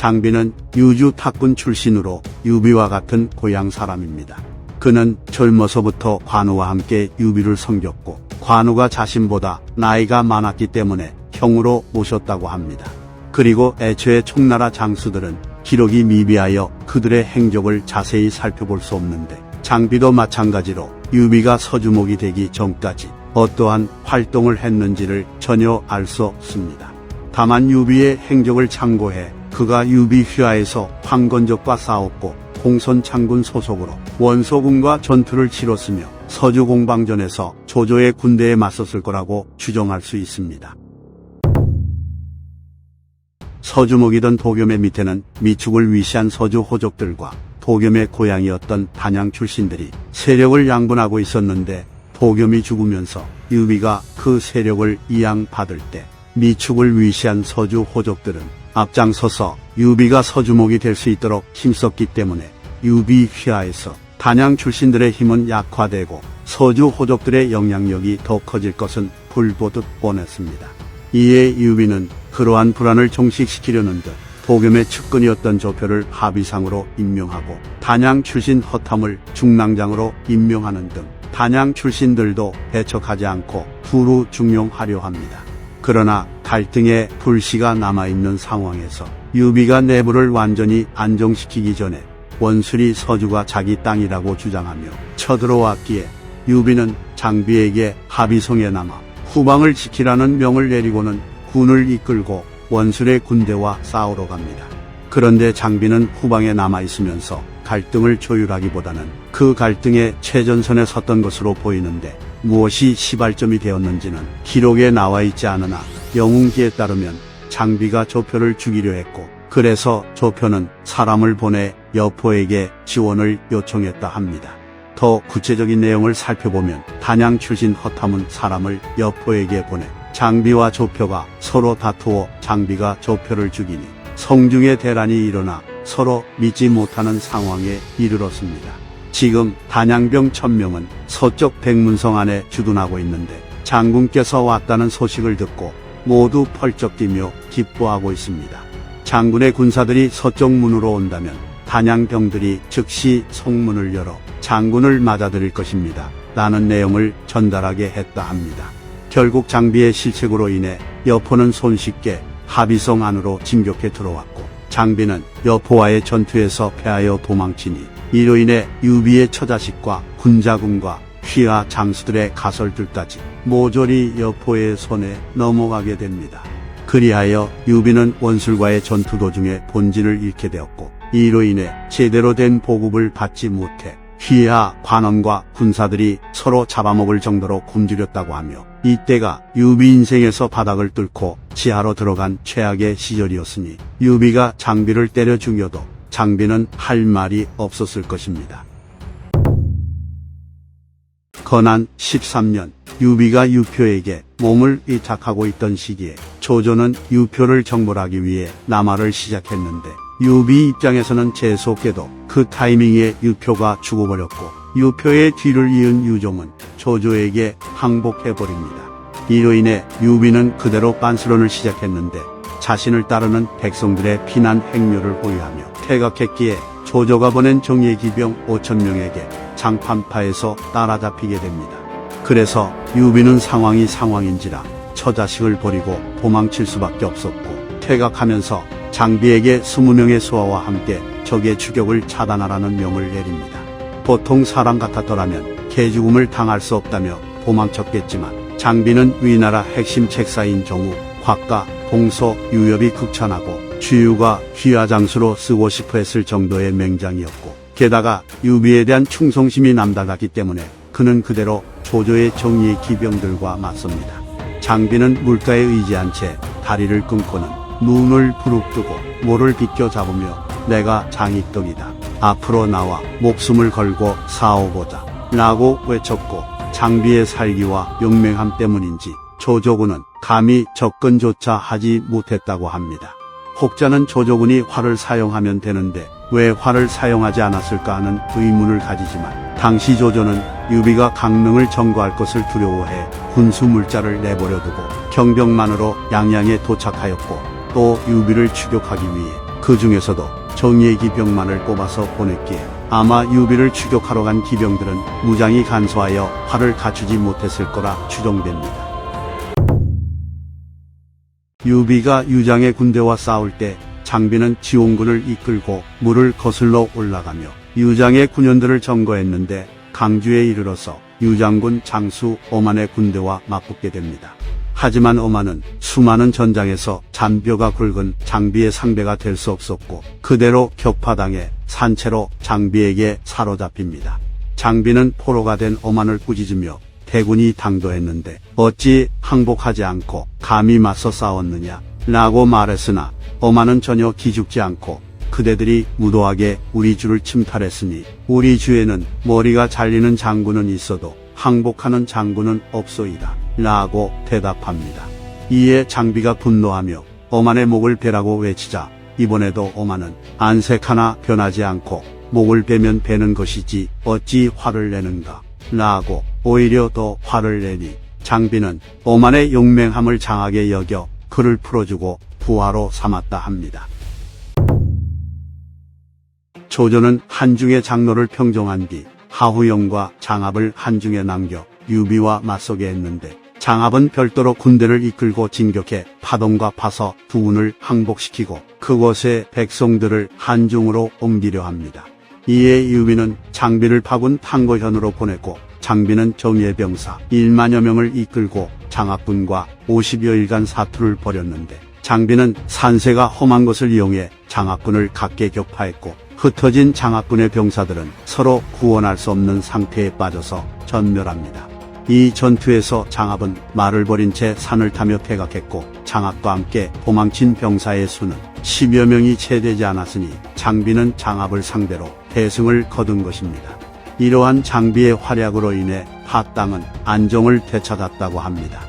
장비는 유주 탁군 출신으로 유비와 같은 고향 사람입니다. 그는 젊어서부터 관우와 함께 유비를 섬겼고 관우가 자신보다 나이가 많았기 때문에 형으로 모셨다고 합니다. 그리고 애초에 총나라 장수들은 기록이 미비하여 그들의 행적을 자세히 살펴볼 수 없는데 장비도 마찬가지로 유비가 서주목이 되기 전까지 어떠한 활동을 했는지를 전혀 알 수 없습니다. 다만 유비의 행적을 참고해 그가 유비 휘하에서 황건적과 싸웠고 공선 창군 소속으로 원소군과 전투를 치렀으며 서주 공방전에서 조조의 군대에 맞섰을 거라고 추정할 수 있습니다. 서주목이던 도겸의 밑에는 미축을 위시한 서주 호족들과 도겸의 고향이었던 단양 출신들이 세력을 양분하고 있었는데 도겸이 죽으면서 유비가 그 세력을 이양받을 때 미축을 위시한 서주 호족들은 앞장서서 유비가 서주목이 될 수 있도록 힘썼기 때문에 유비 휘하에서 단양 출신들의 힘은 약화되고 서주 호족들의 영향력이 더 커질 것은 불보듯 뻔했습니다. 이에 유비는 그러한 불안을 종식시키려는 듯 도겸의 측근이었던 조표를 합의상으로 임명하고 단양 출신 허탐을 중랑장으로 임명하는 등 단양 출신들도 배척하지 않고 두루 중용하려 합니다. 그러나 갈등의 불씨가 남아있는 상황에서 유비가 내부를 완전히 안정시키기 전에 원술이 서주가 자기 땅이라고 주장하며 쳐들어왔기에 유비는 장비에게 합의송에 남아 후방을 지키라는 명을 내리고는 군을 이끌고 원술의 군대와 싸우러 갑니다. 그런데 장비는 후방에 남아 있으면서 갈등을 조율하기보다는 그 갈등의 최전선에 섰던 것으로 보이는데 무엇이 시발점이 되었는지는 기록에 나와 있지 않으나 영웅기에 따르면 장비가 조표를 죽이려 했고 그래서 조표는 사람을 보내 여포에게 지원을 요청했다 합니다. 더 구체적인 내용을 살펴보면 단양 출신 허탐은 사람을 여포에게 보내 장비와 조표가 서로 다투어 장비가 조표를 죽이니 성중의 대란이 일어나 서로 믿지 못하는 상황에 이르렀습니다. 지금 단양병 천명은 서쪽 백문성 안에 주둔하고 있는데 장군께서 왔다는 소식을 듣고 모두 펄쩍 뛰며 기뻐하고 있습니다. 장군의 군사들이 서쪽 문으로 온다면 단양병들이 즉시 성문을 열어 장군을 맞아들일 것입니다. 라는 내용을 전달하게 했다 합니다. 결국 장비의 실책으로 인해 여포는 손쉽게 합의성 안으로 진격해 들어왔고 장비는 여포와의 전투에서 패하여 도망치니 이로 인해 유비의 처자식과 군자군과 휘하 장수들의 가설들까지 모조리 여포의 손에 넘어가게 됩니다. 그리하여 유비는 원술과의 전투 도중에 본진을 잃게 되었고 이로 인해 제대로 된 보급을 받지 못해 휘하 관원과 군사들이 서로 잡아먹을 정도로 굶주렸다고 하며 이때가 유비 인생에서 바닥을 뚫고 지하로 들어간 최악의 시절이었으니 유비가 장비를 때려 죽여도 장비는 할 말이 없었을 것입니다. 건한 13년 유비가 유표에게 몸을 의탁하고 있던 시기에 조조는 유표를 정벌하기 위해 남하를 시작했는데 유비 입장에서는 재수없게도 그 타이밍에 유표가 죽어버렸고 유표의 뒤를 이은 유종은 조조에게 항복해버립니다. 이로 인해 유비는 그대로 빤스런을 시작했는데 자신을 따르는 백성들의 피난 행렬을 호위하며 퇴각했기에 조조가 보낸 정예 기병 5천 명에게 장판파에서 따라잡히게 됩니다. 그래서 유비는 상황이 상황인지라 처자식을 버리고 도망칠 수밖에 없었고 퇴각하면서 장비에게 20명의 수하와 함께 적의 추격을 차단하라는 명을 내립니다. 보통 사람 같았더라면 개죽음을 당할 수 없다며 도망쳤겠지만 장비는 위나라 핵심 책사인 정우, 곽가, 봉소, 유엽이 극찬하고 주유가 휘하장수로 쓰고 싶어 했을 정도의 맹장이었고 게다가 유비에 대한 충성심이 남달랐기 때문에 그는 그대로 조조의 정의의 기병들과 맞섭니다. 장비는 물가에 의지한 채 다리를 끊고는 눈을 부릅뜨고 모를 비껴 잡으며 내가 장익덕이다. 앞으로 나와 목숨을 걸고 싸워보자. 라고 외쳤고 장비의 살기와 용맹함 때문인지 조조군은 감히 접근조차 하지 못했다고 합니다. 혹자는 조조군이 활을 사용하면 되는데 왜 활을 사용하지 않았을까 하는 의문을 가지지만 당시 조조는 유비가 강릉을 점거할 것을 두려워해 군수 물자를 내버려두고 경병만으로 양양에 도착하였고 또 유비를 추격하기 위해 그 중에서도 정의의 기병만을 뽑아서 보냈기에 아마 유비를 추격하러 간 기병들은 무장이 간소하여 활을 갖추지 못했을 거라 추정됩니다. 유비가 유장의 군대와 싸울 때 장비는 지원군을 이끌고 물을 거슬러 올라가며 유장의 군현들을 점거했는데 강주에 이르러서 유장군 장수 오만의 군대와 맞붙게 됩니다. 하지만 오만은 수많은 전장에서 잔뼈가 굵은 장비의 상대가 될 수 없었고 그대로 격파당해 산채로 장비에게 사로잡힙니다. 장비는 포로가 된 오만을 꾸짖으며 대군이 당도했는데 어찌 항복하지 않고 감히 맞서 싸웠느냐? 라고 말했으나 오만은 전혀 기죽지 않고 그대들이 무도하게 우리 주를 침탈했으니 우리 주에는 머리가 잘리는 장군은 있어도 항복하는 장군은 없소이다. 라고 대답합니다. 이에 장비가 분노하며 오만의 목을 베라고 외치자 이번에도 오만은 안색 하나 변하지 않고 목을 베면 베는 것이지 어찌 화를 내는가 라고 오히려 더 화를 내니 장비는 오만의 용맹함을 장하게 여겨 그를 풀어주고 부하로 삼았다 합니다. 조조는 한중의 장로를 평정한 뒤 하후영과 장압을 한중에 남겨 유비와 맞서게 했는데 장압은 별도로 군대를 이끌고 진격해 파동과 파서 두군을 항복시키고 그곳의 백성들을 한중으로 옮기려 합니다. 이에 유비는 장비를 파군 탄거현으로 보냈고 장비는 정예 병사 1만여 명을 이끌고 장합군과 50여일간 사투를 벌였는데 장비는 산세가 험한 것을 이용해 장합군을 각계 격파했고 흩어진 장합군의 병사들은 서로 구원할 수 없는 상태에 빠져서 전멸합니다. 이 전투에서 장합은 말을 버린 채 산을 타며 퇴각했고 장합과 함께 도망친 병사의 수는 10여 명이 채 되지 않았으니 장비는 장합을 상대로 대승을 거둔 것입니다. 이러한 장비의 활약으로 인해 팟땅은 안정을 되찾았다고 합니다.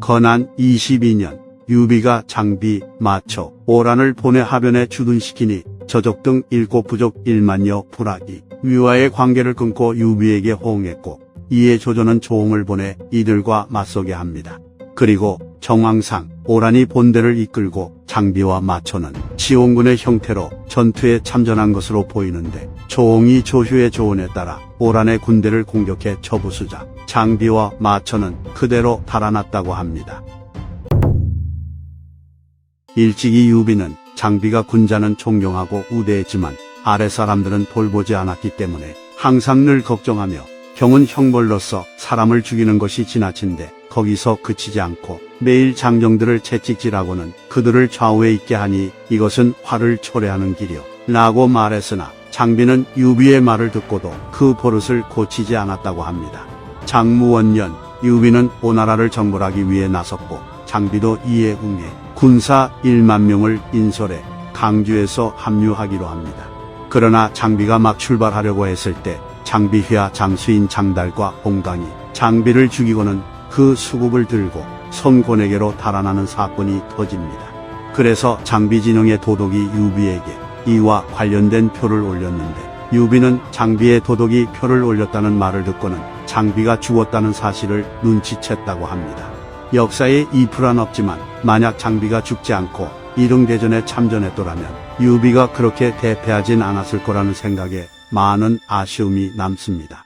건안 22년 유비가 장비, 마초, 오란을 보내 하변에 주둔시키니 저족 등 일곱 부족 1만여 불악이 위와의 관계를 끊고 유비에게 호응했고 이에 조조는 조홍을 보내 이들과 맞서게 합니다. 그리고 정황상 오란이 본대를 이끌고 장비와 마초는 지원군의 형태로 전투에 참전한 것으로 보이는데 조홍이 조휴의 조언에 따라 오란의 군대를 공격해 처부수자 장비와 마초는 그대로 달아났다고 합니다. 일찍이 유비는 장비가 군자는 존경하고 우대했지만 아래 사람들은 돌보지 않았기 때문에 항상 늘 걱정하며 경은 형벌로서 사람을 죽이는 것이 지나친데 거기서 그치지 않고 매일 장정들을 채찍질하고는 그들을 좌우에 있게 하니 이것은 화를 초래하는 길이요. 라고 말했으나 장비는 유비의 말을 듣고도 그 버릇을 고치지 않았다고 합니다. 장무원년 유비는 오나라를 정벌하기 위해 나섰고 장비도 이에 응해 군사 1만 명을 인솔해 강주에서 합류하기로 합니다. 그러나 장비가 막 출발하려고 했을 때 장비휘하 장수인 장달과 홍강이 장비를 죽이고는 그 수국을 들고 손곤에게로 달아나는 사건이 터집니다. 그래서 장비진흥의 도독이 유비에게 이와 관련된 표를 올렸는데 유비는 장비의 도독이 표를 올렸다는 말을 듣고는 장비가 죽었다는 사실을 눈치챘다고 합니다. 역사에 이 불안 없지만 만약 장비가 죽지 않고 이릉대전에 참전했더라면 유비가 그렇게 대패하진 않았을 거라는 생각에 많은 아쉬움이 남습니다.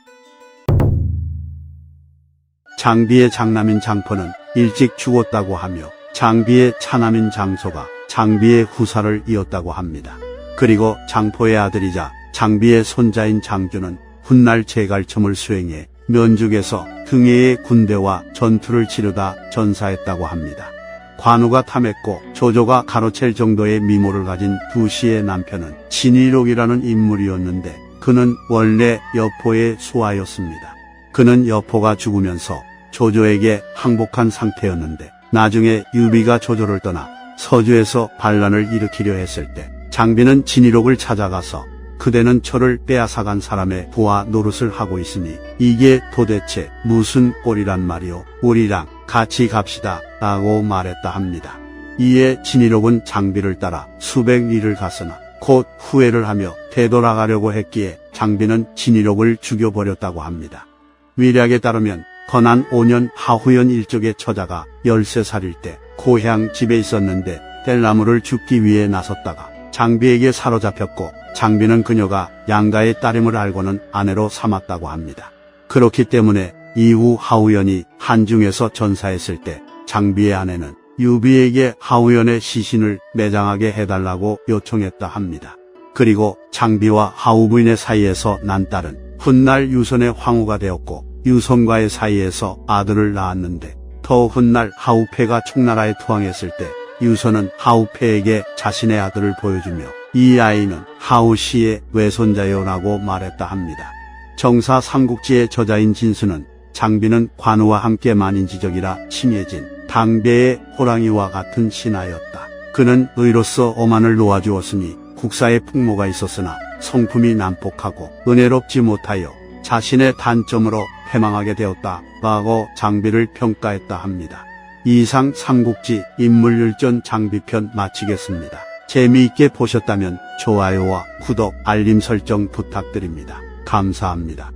장비의 장남인 장포는 일찍 죽었다고 하며 장비의 차남인 장소가 장비의 후사를 이었다고 합니다. 그리고 장포의 아들이자 장비의 손자인 장주는 훗날 제갈첨을 수행해 면죽에서 등해의 군대와 전투를 치르다 전사했다고 합니다. 관우가 탐했고 조조가 가로챌 정도의 미모를 가진 두시의 남편은 진일옥이라는 인물이었는데 그는 원래 여포의 수하였습니다. 그는 여포가 죽으면서 조조에게 항복한 상태였는데 나중에 유비가 조조를 떠나 서주에서 반란을 일으키려 했을 때 장비는 진일옥을 찾아가서 그대는 저를 빼앗아간 사람의 부하 노릇을 하고 있으니 이게 도대체 무슨 꼴이란 말이오 우리랑 같이 갑시다 라고 말했다 합니다. 이에 진일옥은 장비를 따라 수백 리를 갔으나 곧 후회를 하며 되돌아가려고 했기에 장비는 진일옥을 죽여버렸다고 합니다. 위략에 따르면 건안 5년 하후연 일족의 처자가 13살일 때 고향 집에 있었는데 델나무를 줍기 위해 나섰다가 장비에게 사로잡혔고 장비는 그녀가 양가의 딸임을 알고는 아내로 삼았다고 합니다. 그렇기 때문에 이후 하우연이 한중에서 전사했을 때 장비의 아내는 유비에게 하우연의 시신을 매장하게 해달라고 요청했다 합니다. 그리고 장비와 하우 부인의 사이에서 난 딸은 훗날 유선의 황후가 되었고 유선과의 사이에서 아들을 낳았는데 더 훗날 하우패가 총나라에 투항했을 때 유선은 하우패에게 자신의 아들을 보여주며 이 아이는 하우 씨의 외손자요라고 말했다 합니다. 정사 삼국지의 저자인 진수는 장비는 관우와 함께 만인 지적이라 칭해진 당배의 호랑이와 같은 신하였다. 그는 의로서 오만을 놓아주었으니 국사에 풍모가 있었으나 성품이 난폭하고 은혜롭지 못하여 자신의 단점으로 패망하게 되었다. 라고 장비를 평가했다 합니다. 이상 삼국지 인물율전 장비편 마치겠습니다. 재미있게 보셨다면 좋아요와 구독, 알림 설정 부탁드립니다. 감사합니다.